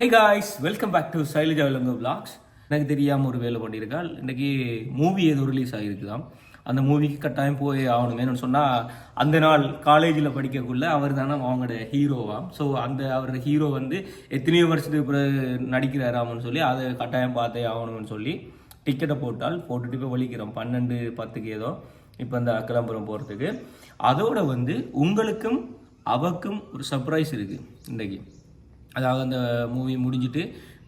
Hey guys welcome back to Shailaja விலங்கு blogs எனக்கு தெரியாமல் ஒரு வேலை பண்ணியிருக்காள். இன்றைக்கி மூவி ஏதோ ரிலீஸ் ஆகிருக்குதாம் அந்த மூவிக்கு கட்டாயம் போய் ஆகணுமேனு சொன்னால் அந்த நாள் காலேஜில் படிக்கக்குள்ள அவர் தானே அவங்களோட ஹீரோவாம் ஸோ அந்த அவரோட ஹீரோ வந்து எத்தனையோ வருஷத்துக்கு பிறகு நடிக்கிறாராமன்னு சொல்லி அதை கட்டாயம் பார்த்தே ஆகணும்னு சொல்லி டிக்கெட்டை போட்டால் போட்டுட்டு போய் ஒழிக்கிறோம். பன்னெண்டு பத்துக்கு ஏதோ. இப்போ இந்த கிளம்புறம் போகிறதுக்கு அதோட வந்து உங்களுக்கும் அவக்கும் ஒரு சர்ப்ரைஸ் இருக்குது இன்றைக்கி. அதாவது அந்த மூவி முடிஞ்சிட்டு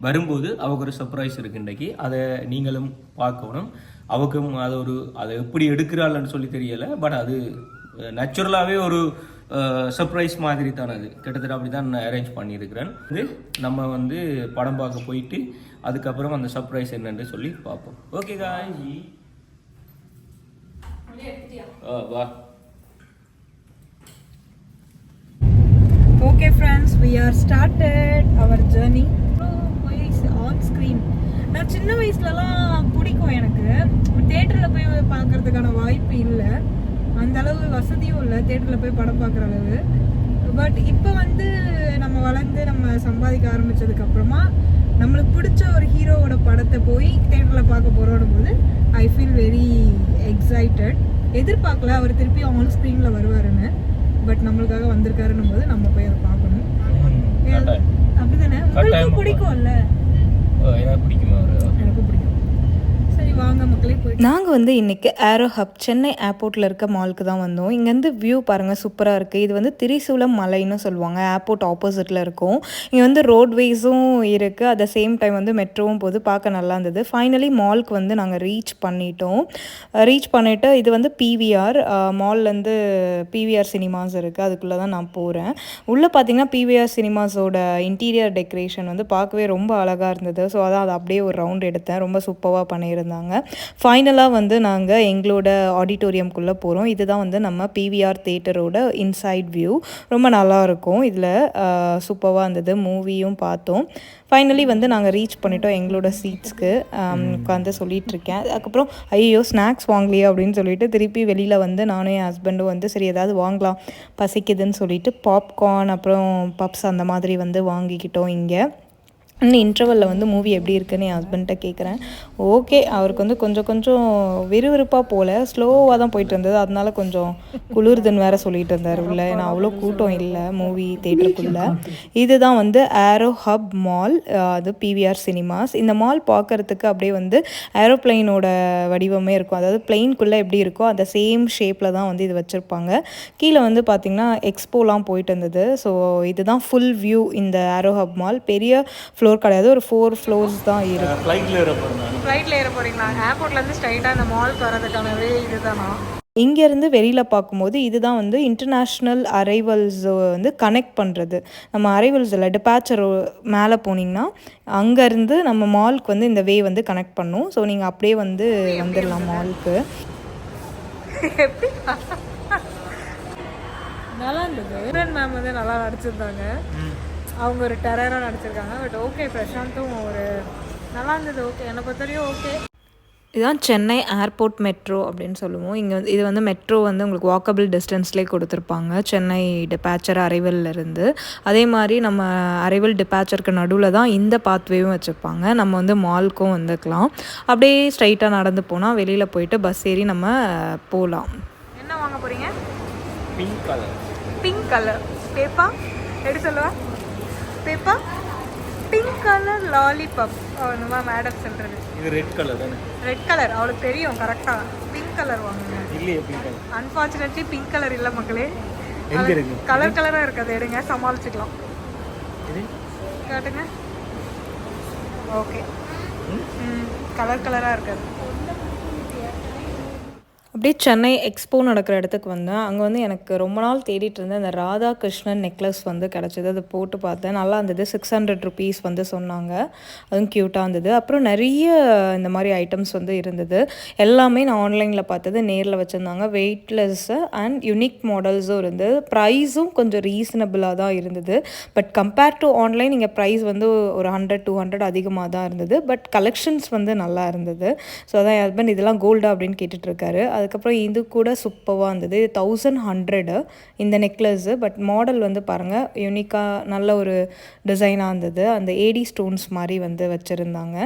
வரும்போது அவருக்கு ஒரு சர்ப்ரைஸ் இருக்கு இன்றைக்கி. அதை நீங்களும் பார்க்கணும். அவக்கும் அது ஒரு அதை எப்படி எடுக்கிறாள்னு சொல்லி தெரியலை பட் அது நேச்சுரலாகவே ஒரு சர்ப்ரைஸ் மாதிரி தான் அது. கிட்டத்தட்ட அப்படி தான் நான் அரேஞ்ச் பண்ணியிருக்கிறேன். இது நம்ம வந்து படம் பார்க்க போயிட்டு அதுக்கப்புறம் அந்த சர்ப்ரைஸ் என்னன்னு சொல்லி பார்ப்போம். ஓகே காய் வா. Okay friends we are started our journey on screen நான் சின்ன வயசுலலாம் பிடிக்கும் எனக்கு. தேட்டரில் போய் பார்க்கறதுக்கான வாய்ப்பு இல்லை. அந்த அளவு வசதியும் இல்லை தேட்டரில் போய் படம் பார்க்குற அளவு. பட் இப்போ வந்து நம்ம வளர்ந்து நம்ம சம்பாதிக்க ஆரம்பித்ததுக்கப்புறமா நம்மளுக்கு பிடிச்ச ஒரு ஹீரோவோட படத்தை போய் தேட்டரில் பார்க்க போகிறோம் போது ஐ ஃபீல் வெரி எக்ஸைட்டட் எதிர்பார்க்கல அவர் திருப்பி ஆன் ஸ்க்ரீனில் வருவாருன்னு. பட் நம்மளுக்காக வந்திருக்காருன்னும் போது நம்ம போய் அதை பார்க்கணும். அப்படிதானே? உங்களுக்கு பிடிக்கும்ல எனக்கு பிடிக்குமா அவரு எனக்கு பிடிக்கும் சரி வாங்க மக்களே போயிட்டு நாங்கள் வந்து இன்றைக்கி ஏரோ ஹப் சென்னை ஏர்போர்ட்டில் இருக்க மாலுக்கு தான் வந்தோம். இங்கேருந்து வியூ பாருங்கள் சூப்பராக இருக்குது இது வந்து திரிசூலம் மலைன்னு சொல்லுவாங்க. ஏர்போர்ட் ஆப்போசிட்டில் இருக்கும். இங்கே வந்து ரோட்வேஸும் இருக்குது அட் த சேம் டைம் வந்து மெட்ரோவும் போது பார்க்க நல்லா இருந்தது. ஃபைனலி மால்க்கு வந்து நாங்கள் ரீச் பண்ணிட்டோம். ரீச் பண்ணிவிட்டு இது வந்து பிவிஆர் மால்லேருந்து பிவிஆர் சினிமாஸ் இருக்குது அதுக்குள்ளே தான் நான் போகிறேன் உள்ளே பார்த்தீங்கன்னா பிவிஆர் சினிமாஸோட இன்டீரியர் டெக்கரேஷன் வந்து பார்க்கவே ரொம்ப அழகாக இருந்தது. ஸோ அதான் அதை அப்படியே ஒரு ரவுண்ட் எடுத்தேன். ரொம்ப சூப்பராக பண்ணியிருந்தாங்க. ஃபைனலாக வந்து நாங்கள் எங்களோட ஆடிட்டோரியம்குள்ளே போகிறோம் இதுதான் வந்து நம்ம பிவிஆர் தேட்டரோட இன்சைட் வியூ ரொம்ப நல்லா இருக்கும். இதில் சூப்பராக இருந்தது. மூவியும் பார்த்தோம். ஃபைனலி வந்து நாங்கள் ரீச் பண்ணிட்டோம் எங்களோட சீட்ஸ்க்கு உட்காந்து சொல்லிட்டு இருக்கேன் அதுக்கப்புறம் ஐயோ ஸ்நாக்ஸ் வாங்கலையே அப்படின்னு சொல்லிட்டு திருப்பி வெளியில் வந்து நானும் என் ஹஸ்பண்டும் வந்து சரி ஏதாவது வாங்கலாம். பசிக்குதுன்னு சொல்லிட்டு பாப்கார்ன் அப்புறம் பப்ஸ் அந்த மாதிரி வந்து வாங்கிக்கிட்டோம் இங்கே. இன்னும் இன்டர்வலில் வந்து மூவி எப்படி இருக்குன்னு என் ஹஸ்பண்ட்டை கேட்குறேன் ஓகே அவருக்கு வந்து கொஞ்சம் கொஞ்சம் விறுவிறுப்பாக போகல ஸ்லோவாக தான் போயிட்டு இருந்தது. அதனால கொஞ்சம் குளிருதுன்னு வேற சொல்லிட்டு இருந்தார் உள்ள. ஏன்னா அவ்வளோ கூட்டம் இல்லை மூவி தேட்டருக்குள்ளே இதுதான் வந்து ஏரோ ஹப் மால் அது பிவிஆர் சினிமாஸ் இந்த மால் பார்க்கறதுக்கு அப்படியே வந்து ஏரோப்ளைனோட வடிவமே இருக்கும். அதாவது பிளெயின்குள்ளே எப்படி இருக்கோ அந்த சேம் ஷேப்பில் தான் வந்து இது வச்சுருப்பாங்க. கீழே வந்து பார்த்திங்கன்னா எக்ஸ்போலாம் போயிட்டு இருந்தது. ஸோ இதுதான் ஃபுல் வியூ இந்த ஏரோ ஹப் மால் பெரிய ஃப்ளோர் கிடையாது. ஒரு ஃபோர் ஃப்ளோர்ஸ் தான் இருக்குது ஃப்ளைட்டில் ஏற போகிறேன் ஃப்ளைட்டில் ஏற போறீங்களா? ஏர்போர்ட்லேருந்து ஸ்ட்ரைட்டாக இந்த மால்க்கு வரதுக்கானவே இதுதானா? இங்கேருந்து வெளியில் பார்க்கும்போது இதுதான் வந்து இன்டர்நேஷ்னல் அரைவல்ஸ் வந்து கனெக்ட் பண்ணுறது நம்ம அரைவல்ஸ் இல்லை டிபாச்சர் மேலே போனீங்கன்னா அங்கேருந்து நம்ம மால்க்கு வந்து இந்த வே வந்து கனெக்ட் பண்ணும். ஸோ நீங்கள் அப்படியே வந்து வந்துடலாம் மால்க்கு நல்லா இருந்தது. மேம் வந்து நல்லா நடிச்சிருந்தாங்க. அவங்க ஒரு டெரராக நடிச்சிருக்காங்க. பட் ஓகே பிரசாந்தும் ஒரு நல்லா இருந்தது. ஓகே என்னை பொறுத்தவரையும் ஓகே இதுதான் சென்னை ஏர்போர்ட் மெட்ரோ அப்படின்னு சொல்லுவோம். இங்கே வந்து இது வந்து மெட்ரோ வந்து உங்களுக்கு வாக்கபிள் டிஸ்டன்ஸ்லேயே கொடுத்துருப்பாங்க. சென்னை டிபாச்சர் இருந்து அதே மாதிரி நம்ம அரைவல் டிபாச்சருக்கு நடுவில் தான் இந்த பாத்வேவும் வச்சுருப்பாங்க. நம்ம வந்து மால்க்கும் வந்துக்கலாம். அப்படியே ஸ்ட்ரைட்டாக நடந்து போனால் வெளியில் போயிட்டு பஸ் ஏறி நம்ம போகலாம் என்ன வாங்க போறீங்க? Pink colour pink colour Peppa எப்படி சொல்லுவா? பேப்பா பிங்க் கலர் லாலிபாப் ஒன்றுமா மேடம் சொல்கிறது இது ரெட் கலர் தானே? ரெட் கலர் அவளுக்கு தெரியும் கரெக்டாக பிங்க் கலர் வாங்குங்க. இல்லையே pink colour unfortunately pink colour இல்லை மக்களே. எங்க இருக்கு? கலர் கலராக இருக்குது. எடுங்க சமாளிச்சுக்கலாம். இது? காட்டுங்க. ஓகே கலர் கலராக இருக்காது. அப்படியே சென்னை எக்ஸ்போ நடக்கிற இடத்துக்கு வந்தேன். அங்கே வந்து எனக்கு ரொம்ப நாள் தேடிட்டு இருந்தேன். அந்த ராதா கிருஷ்ணன் நெக்லஸ் வந்து கிடச்சிது. அதை போட்டு பார்த்தேன். நல்லா இருந்தது. சிக்ஸ் ஹண்ட்ரட் ருபீஸ் வந்து சொன்னாங்க. அதுவும் க்யூட்டாக இருந்தது. அப்புறம் நிறைய இந்த மாதிரி ஐட்டம்ஸ் வந்து இருந்தது. எல்லாமே நான் ஆன்லைனில் பார்த்தது நேரில் வச்சுருந்தாங்க. வெயிட்லெஸ்ஸு அண்ட் யுனிக் மாடல்ஸும் இருந்தது. ப்ரைஸும் கொஞ்சம் ரீசனபிளாக தான் இருந்தது. பட் கம்பேர்ட் டு ஆன்லைன் இங்கே ப்ரைஸ் வந்து ஒரு ஹண்ட்ரட் டூ ஹண்ட்ரட் அதிகமாக தான் இருந்தது. பட் கலெக்ஷன்ஸ் வந்து நல்லா இருந்தது. ஸோ அதான் என் ஹஸ்பண்ட் இதெல்லாம் கோல்டா அப்படின்னு கேட்டுட்ருக்காரு அதுக்கு அதுக்கப்புறம் இது கூட சூப்பராக இருந்தது. இது தௌசண்ட் ஹண்ட்ரடு இந்த நெக்லஸ்ஸு பட் மாடல் வந்து பாருங்கள் யூனிக்காக நல்ல ஒரு டிசைனாக இருந்தது. அந்த ஏடி ஸ்டோன்ஸ் மாதிரி வந்து வச்சுருந்தாங்க.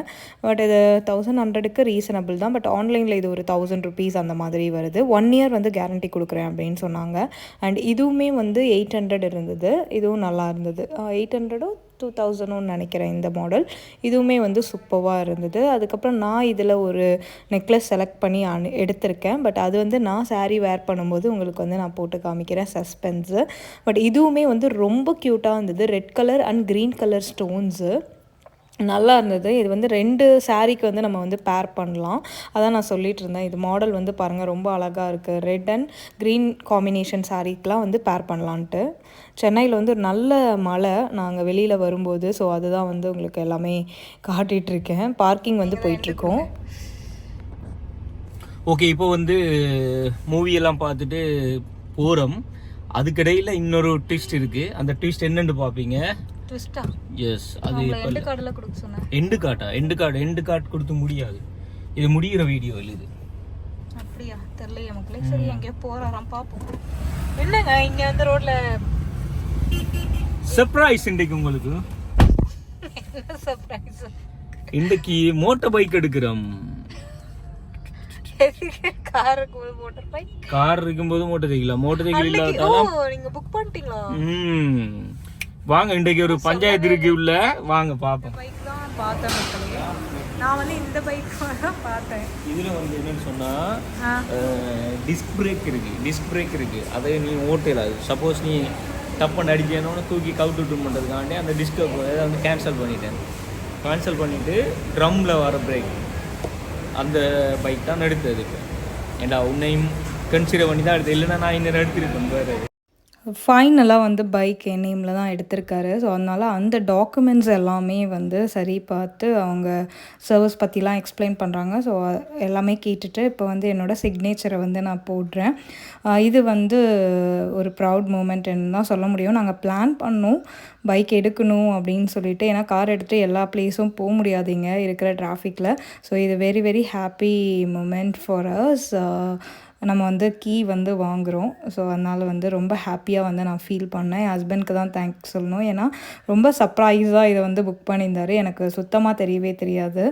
பட் இது தௌசண்ட் ஹண்ட்ரடுக்கு ரீசனபிள் தான். பட் ஆன்லைனில் இது ஒரு தௌசண்ட் ருபீஸ் அந்த மாதிரி வருது. ஒன் இயர் வந்து கேரண்டி கொடுக்குறேன் அப்படின்னு சொன்னாங்க. அண்ட் இதுவுமே வந்து எயிட் ஹண்ட்ரட் இருந்தது. இதுவும் நல்லா இருந்தது. எயிட் ஹண்ட்ரடும் டூ தௌசண்ட்னு நினைக்கிறேன் இந்த மாடல் இதுவுமே வந்து சூப்பராக இருந்தது. அதுக்கப்புறம் நான் இதில் ஒரு நெக்லஸ் செலக்ட் பண்ணி அனு எடுத்திருக்கேன். பட் அது வந்து நான் சாரீ வேர் பண்ணும்போது உங்களுக்கு வந்து நான் போட்டு காமிக்கிறேன் சஸ்பென்ஸு பட் இதுவுமே வந்து ரொம்ப க்யூட்டாக இருந்தது. Red colour and green colour stones நல்லா இருந்தது. இது வந்து ரெண்டு சாரீக்கு வந்து நம்ம வந்து பேர் பண்ணலாம். அதான் நான் சொல்லிட்டு இருந்தேன். இது மாடல் வந்து பாருங்கள் ரொம்ப அழகாக இருக்குது ரெட் அண்ட் க்ரீன் காம்பினேஷன் சாரீக்கெலாம் வந்து பேர் பண்ணலான்ட்டு. சென்னையில் வந்து ஒரு நல்ல மழை நாங்கள் வெளியில் வரும்போது ஸோ அதுதான் வந்து உங்களுக்கு எல்லாமே காட்டிகிட்ருக்கேன் பார்க்கிங் வந்து போயிட்டுருக்கோம். ஓகே இப்போ வந்து மூவி எல்லாம் பார்த்துட்டு போகிறோம் அதுக்கிடையில் இன்னொரு ட்விஸ்ட் இருக்குது அந்த ட்விஸ்ட் என்னென்னு பார்ப்பீங்க. ட்விஸ்டா எஸ் அது எந்த கார்டில் கொடுக்க சொன்னேன். எண்டு கார்டா எண்டு கார்டு எண்டு கார்டு கொடுத்து முடியாது. இது முடிகிற வீடியோ இல்லை இது. அப்படியா? தெரியலையே மக்களே. சரி எங்கேயோ போறாராம் பார்ப்போம் என்னங்க இங்க வந்து ரோட்ல சர்ப்ரைஸ் இன்றைக்கு உங்களுக்கு. என்ன சர்ப்ரைஸ் இன்றைக்கு மோட்டார் பைக் எடுக்கிறோம். காருக்கு மோட்டர் பைக் கார் இருக்கும்போது மோட்டார் சைக்கிளா மோட்டார் சைக்கிள் இல்லாதாலும் ஓ நீங்க புக் பண்ணிட்டீங்களா? வாங்க இன்றைக்கு ஒரு பஞ்சாயத்து இருக்கு உள்ள. வாங்க பாப்போம். பைக் தான் பார்த்தேன் மக்களே. நான் வந்து இந்த பைக் தான் பார்த்தேன். இதுல வந்து என்னன்னு சொன்னா. டிஸ்க் பிரேக் இருக்கு டிஸ்க் பிரேக் இருக்கு. அதை நீ ஓட்டல. சப்போஸ் நீ டப்பன் அடிக்கணும்னு தூக்கி கவுட் விட்டு பண்ணுறதுக்காண்டி அந்த டிஸ்கை வந்து கேன்சல் பண்ணிட்டேன். கேன்சல் பண்ணிட்டு ட்ரம்ல வர பிரேக் அந்த பைக் தான் எடுத்தது. இப்போ ஏண்டா உன்னையும் கன்சிடர் பண்ணி தான் எடுத்தேன். இல்லைன்னா நான் இன்னும் எடுத்திருப்பேன் வேறு ஃபைனலாக வந்து பைக் என் நேமில் தான் எடுத்திருக்காரு. ஸோ அதனால் அந்த டாக்குமெண்ட்ஸ் எல்லாமே வந்து சரி பார்த்து அவங்க சர்வீஸ் பற்றிலாம் எக்ஸ்பிளைன் பண்ணுறாங்க ஸோ எல்லாமே கேட்டுட்டு இப்போ வந்து என்னோடய சிக்னேச்சரை வந்து நான் போடுறேன். இது வந்து ஒரு ப்ரவுட் மூமெண்ட்னு தான் சொல்ல முடியும். நாங்கள் பிளான் பண்ணோம். பைக் எடுக்கணும் அப்படின்னு சொல்லிட்டு. ஏன்னா கார் எடுத்துகிட்டு எல்லா பிளேஸும் போக முடியாதுங்க இருக்கிற டிராஃபிக்கில் ஸோ இது very very happy moment for us நம்ம வந்து கீ வந்து வாங்குகிறோம் ஸோ அதனால் வந்து ரொம்ப ஹாப்பியாக வந்து நான் ஃபீல் பண்ணேன். என் ஹஸ்பண்ட்க்கு தான் தேங்க்ஸ் சொல்லணும். ஏன்னா ரொம்ப சர்ப்ரைஸாக இதை வந்து புக் பண்ணியிருந்தாரு. எனக்கு சுத்தமாக தெரியவே தெரியாது.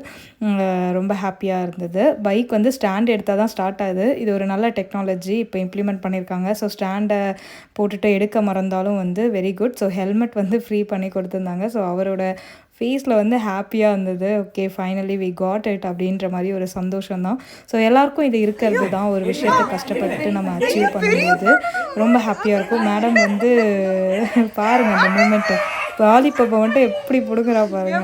ரொம்ப ஹாப்பியாக இருந்தது. பைக் வந்து ஸ்டாண்ட் எடுத்தால் தான் ஸ்டார்ட் ஆகுது. இது ஒரு நல்ல டெக்னாலஜி இப்போ இம்ப்ளிமெண்ட் பண்ணியிருக்காங்க. ஸோ ஸ்டாண்டை போட்டுட்டு எடுக்க மறந்தாலும் வந்து வெரி குட் ஸோ ஹெல்மெட் வந்து ஃப்ரீ பண்ணி கொடுத்துருந்தாங்க. ஸோ அவரோட ஃபேஸில் வந்து ஹாப்பியாக இருந்தது. Okay finally we got it அப்படின்ற மாதிரி ஒரு சந்தோஷம் தான் ஸோ எல்லாருக்கும் இது இருக்கிறது தான் ஒரு விஷயத்தை கஷ்டப்பட்டு நம்ம அச்சீவ் பண்ணும்போது ரொம்ப ஹாப்பியாக இருக்கும். மேடம் வந்து பாருங்கள் அந்த மூமெண்ட்டை லாலிபப்பை மட்டும் எப்படி பிடுங்குறா பாருங்க.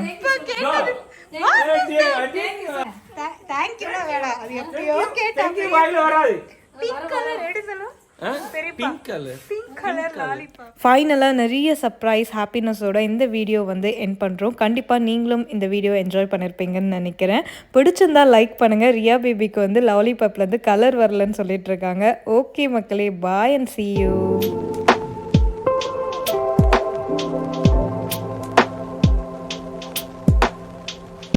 தேங்க்யூடா வேடா அது எப்படியோ கேட்டேன் வராது. பிங்க் கலர் எடுக்கணும். Pink colour pink colour lollipop ஃபைனலாக நிறைய சர்ப்ரைஸ் ஹாப்பினஸோட இந்த வீடியோ வந்து என் பண்ணுறோம் கண்டிப்பாக நீங்களும் இந்த வீடியோ என்ஜாய் பண்ணியிருப்பீங்கன்னு நினைக்கிறேன். பிடிச்சிருந்தா லைக் பண்ணுங்கள் ரியா பேபிக்கு வந்து லவ்லி பப்லேருந்து கலர் வரலன்னு சொல்லிட்டு இருக்காங்க. ஓகே மக்களே பாய் அண்ட் see you.